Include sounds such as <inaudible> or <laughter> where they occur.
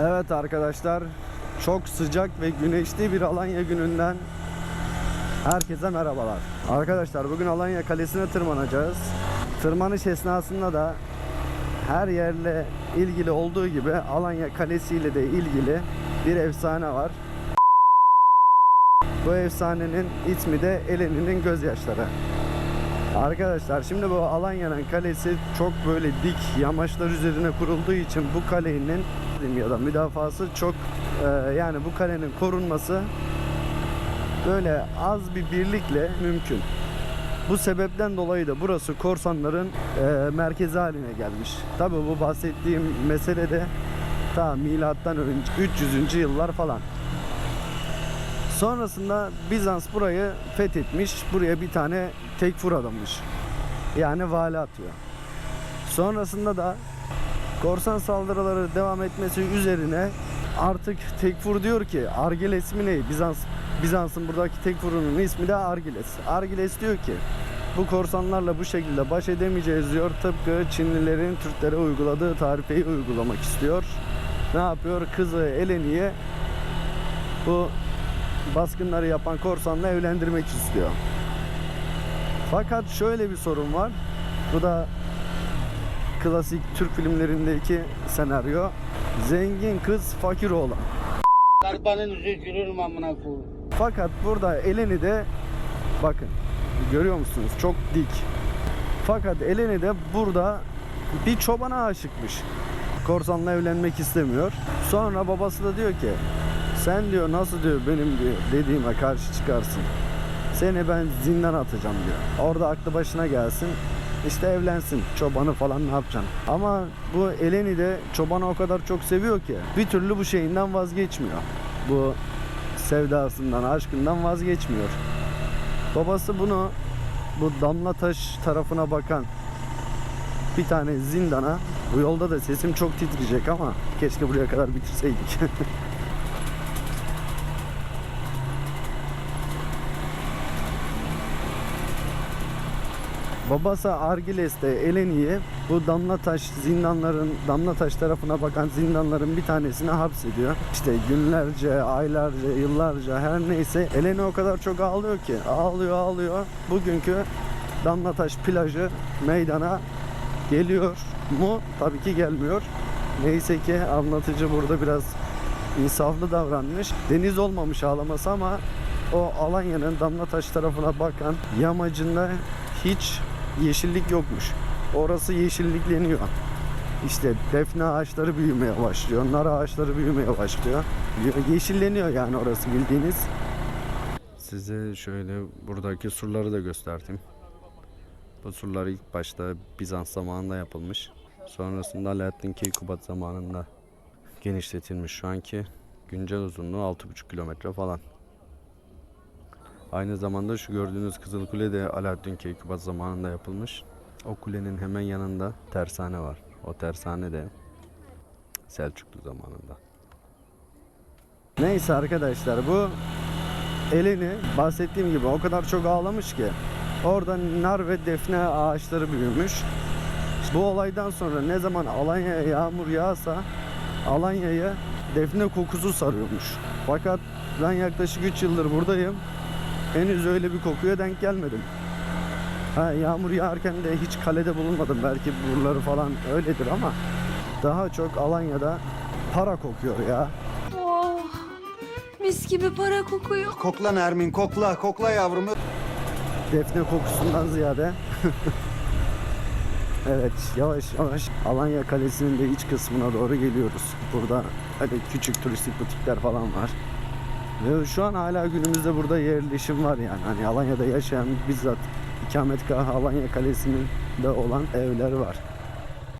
Evet arkadaşlar çok sıcak ve güneşli bir Alanya gününden herkese merhabalar. Arkadaşlar bugün Alanya Kalesi'ne tırmanacağız. Tırmanış esnasında da her yerle ilgili olduğu gibi Alanya Kalesi ile de ilgili bir efsane var. Bu efsanenin ismi de Eleni'nin gözyaşları. Arkadaşlar şimdi bu Alanya'nın kalesi çok böyle dik yamaçlar üzerine kurulduğu için bu kalenin ya da müdafası çok e, yani bu kalenin korunması böyle az bir birlikle mümkün. Bu sebepten dolayı da burası korsanların e, merkezi haline gelmiş. Tabi bu bahsettiğim mesele de ta milattan önce 300. yıllar falan. Sonrasında Bizans burayı fethetmiş. Buraya bir tane tekfur adamış. Yani vali atıyor. Sonrasında da korsan saldırıları devam etmesi üzerine artık tekfur diyor ki Argiles mi ne? Bizans Bizans'ın buradaki tekfurunun ismi de Argiles. Argiles diyor ki bu korsanlarla bu şekilde baş edemeyeceğiz diyor. Tıpkı Çinlilerin Türklere uyguladığı tarifeyi uygulamak istiyor. Ne yapıyor? Kızı Eleni'ye bu baskınları yapan korsanla evlendirmek istiyor. Fakat şöyle bir sorun var. Bu da klasik Türk filmlerindeki senaryo. Zengin kız fakir oğlan. Gülür mü amına koyayım? Fakat burada Eleni de bakın görüyor musunuz? Çok dik. Fakat Eleni de burada bir çobana aşıkmış. Korsanla evlenmek istemiyor. Sonra babası da diyor ki sen diyor nasıl diyor benim diyor dediğime karşı çıkarsın. Seni ben zindan atacağım diyor. Orada aklı başına gelsin. İşte evlensin. Çobanı falan ne yapacaksın? Ama bu Eleni de çobanı o kadar çok seviyor ki bir türlü bu şeyinden vazgeçmiyor. Bu sevdasından, aşkından vazgeçmiyor. Babası bunu bu damla taş tarafına bakan bir tane zindana bu yolda da sesim çok titreyecek ama keşke buraya kadar bitirseydik. <laughs> Babası Argiles'te Eleni'yi bu damla taş zindanların damla taş tarafına bakan zindanların bir tanesine hapsediyor. İşte günlerce, aylarca, yıllarca her neyse Eleni o kadar çok ağlıyor ki ağlıyor ağlıyor. Bugünkü damla taş plajı meydana geliyor mu? Tabii ki gelmiyor. Neyse ki anlatıcı burada biraz insaflı davranmış. Deniz olmamış ağlaması ama o Alanya'nın Damlataş tarafına bakan yamacında hiç yeşillik yokmuş. Orası yeşillikleniyor. İşte defne ağaçları büyümeye başlıyor. Nar ağaçları büyümeye başlıyor. Yeşilleniyor yani orası bildiğiniz. Size şöyle buradaki surları da göstereyim. Bu surlar ilk başta Bizans zamanında yapılmış. Sonrasında Alaaddin Keykubat zamanında genişletilmiş. Şu anki güncel uzunluğu 6,5 kilometre falan. Aynı zamanda şu gördüğünüz Kızıl Kule de Alaaddin Keykubat zamanında yapılmış. O kulenin hemen yanında tersane var. O tersane de Selçuklu zamanında. Neyse arkadaşlar bu Eleni bahsettiğim gibi o kadar çok ağlamış ki orada nar ve defne ağaçları büyümüş. Bu olaydan sonra ne zaman Alanya'ya yağmur yağsa Alanya'ya defne kokusu sarıyormuş. Fakat ben yaklaşık 3 yıldır buradayım. Henüz öyle bir kokuya denk gelmedim. Ha, yağmur yağarken de hiç kalede bulunmadım. Belki buraları falan öyledir ama daha çok Alanya'da para kokuyor ya. Oh, mis gibi para kokuyor. Kokla Nermin kokla kokla yavrum. Defne kokusundan ziyade. <laughs> evet yavaş yavaş Alanya Kalesi'nin de iç kısmına doğru geliyoruz. Burada hani küçük turistik butikler falan var. Ve şu an hala günümüzde burada yerleşim var yani. Hani Alanya'da yaşayan bizzat ikametgahı Alanya Kalesi'nin de olan evler var.